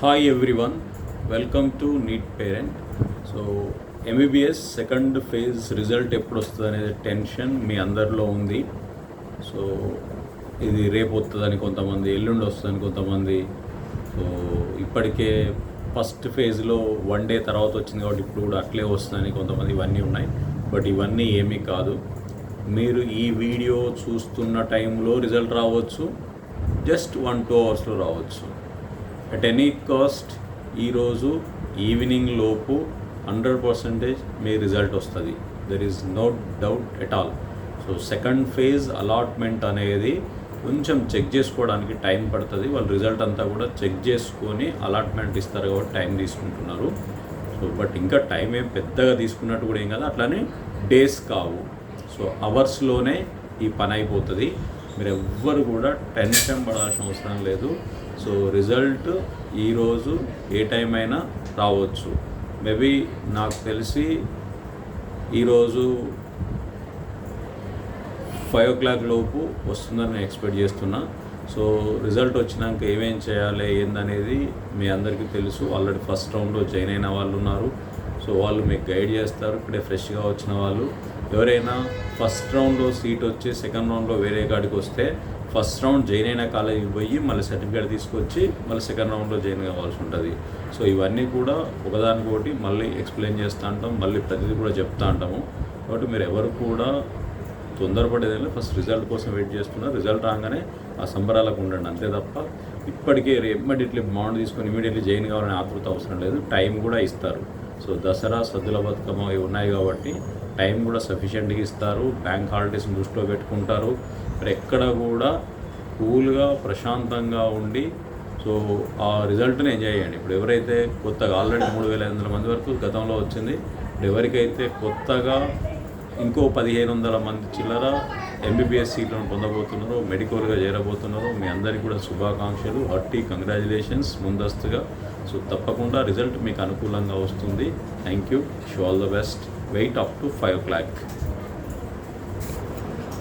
Hi everyone welcome to NEET parent so MBBS second phase result ఎప్పుడు వస్తుంది అనేది tension మీ అందరిలో ఉంది. సో ఇది రేపు వస్తుందని కొంతమంది ఎల్లుండి వస్తుందని కొంతమంది. సో ఇప్పటికే ఫస్ట్ ఫేజ్లో వన్ డే తర్వాత వచ్చింది కాబట్టి ఇప్పుడు కూడా అట్లే వస్తుందని కొంతమంది ఇవన్నీ ఉన్నాయి. బట్ ఇవన్నీ ఏమీ కాదు. మీరు ఈ వీడియో చూస్తున్న టైంలో రిజల్ట్ రావచ్చు. జస్ట్ వన్ టూ అవర్స్లో రావచ్చు. అట్ ఎనీ కాస్ట్ ఈరోజు ఈవినింగ్ లోపు హండ్రెడ్ పర్సెంటేజ్ మీ రిజల్ట్ వస్తుంది. There is no doubt at all so second phase allotment అనేది కొంచెం చెక్ చేసుకోవడానికి టైం పడుతుంది. వాళ్ళు రిజల్ట్ అంతా కూడా చెక్ చేసుకొని అలాట్మెంట్ ఇస్తారు కాబట్టి టైం తీసుకుంటున్నారు. సో బట్ ఇంకా టైం ఏం పెద్దగా తీసుకున్నట్టు కూడా ఏం కాదు. అట్లానే డేస్ కావు. సో అవర్స్లోనే ఈ పని అయిపోతుంది. మీరు ఎవ్వరు కూడా టెన్షన్ పడాల్సిన అవసరం లేదు. సో రిజల్ట్ ఈరోజు ఏ టైం అయినా రావచ్చు. మేబీ నాకు తెలిసి ఈరోజు ఫైవ్ ఓ క్లాక్ లోపు వస్తుందని నేను ఎక్స్పెక్ట్ చేస్తున్నా. సో రిజల్ట్ వచ్చినాక ఏమేం చేయాలి ఏందనేది మీ అందరికీ తెలుసు. ఆల్రెడీ ఫస్ట్ రౌండ్లో జాయిన్ అయిన వాళ్ళు ఉన్నారు సో వాళ్ళు మీకు గైడ్ చేస్తారు ఇప్పుడే ఫ్రెష్గా వచ్చిన వాళ్ళు. ఎవరైనా ఫస్ట్ రౌండ్లో సీట్ వచ్చి సెకండ్ రౌండ్లో వేరే కాడికి వస్తే ఫస్ట్ రౌండ్ జాయిన్ అయిన కాలేజీకి పోయి మళ్ళీ సర్టిఫికేట్ తీసుకొచ్చి మళ్ళీ సెకండ్ రౌండ్లో జాయిన్ కావాల్సి ఉంటుంది. సో ఇవన్నీ కూడా ఒకదానికొకటి మళ్ళీ ఎక్స్ప్లెయిన్ చేస్తూ ఉంటాం మళ్ళీ ప్రతిదీ కూడా చెప్తా ఉంటాము. కాబట్టి మీరు ఎవరు కూడా తొందరపడేదైనా ఫస్ట్ రిజల్ట్ కోసం వెయిట్ చేస్తున్నారు. రిజల్ట్ రాగానే ఆ సంబరాలకు ఉండండి అంతే తప్ప ఇప్పటికే ఇమ్మీడియట్లీ బాండ్ తీసుకొని ఇమీడియట్లీ జాయిన్ కావాలని ఆతృత అవసరం లేదు. టైం కూడా ఇస్తారు. సో దసరా సద్దుల బతుకమ్మ ఇవి ఉన్నాయి కాబట్టి టైం కూడా సఫిషియెంట్గా ఇస్తారు. బ్యాంక్ హాలిడేస్ని దృష్టిలో పెట్టుకుంటారు. మరి ఎక్కడ కూడా కూల్గా ప్రశాంతంగా ఉండి సో ఆ రిజల్ట్ని ఎంజాయ్ చేయండి. ఇప్పుడు ఎవరైతే కొత్తగా ఆల్రెడీ మూడు వేల ఐదు వందల మంది వరకు గతంలో వచ్చింది ఇప్పుడు ఎవరికైతే కొత్తగా ఇంకో పదిహేను వందల మంది చిల్లర ఎంబీబీఎస్ సీట్లను పొందబోతున్నారో మెడికల్గా చేరబోతున్నారో. మీ అందరికీ కూడా శుభాకాంక్షలు. హర్టీ కంగ్రాచులేషన్స్ ముందస్తుగా. సో తప్పకుండా రిజల్ట్ మీకు అనుకూలంగా వస్తుంది. Thank you so all the best wait up to five o'clock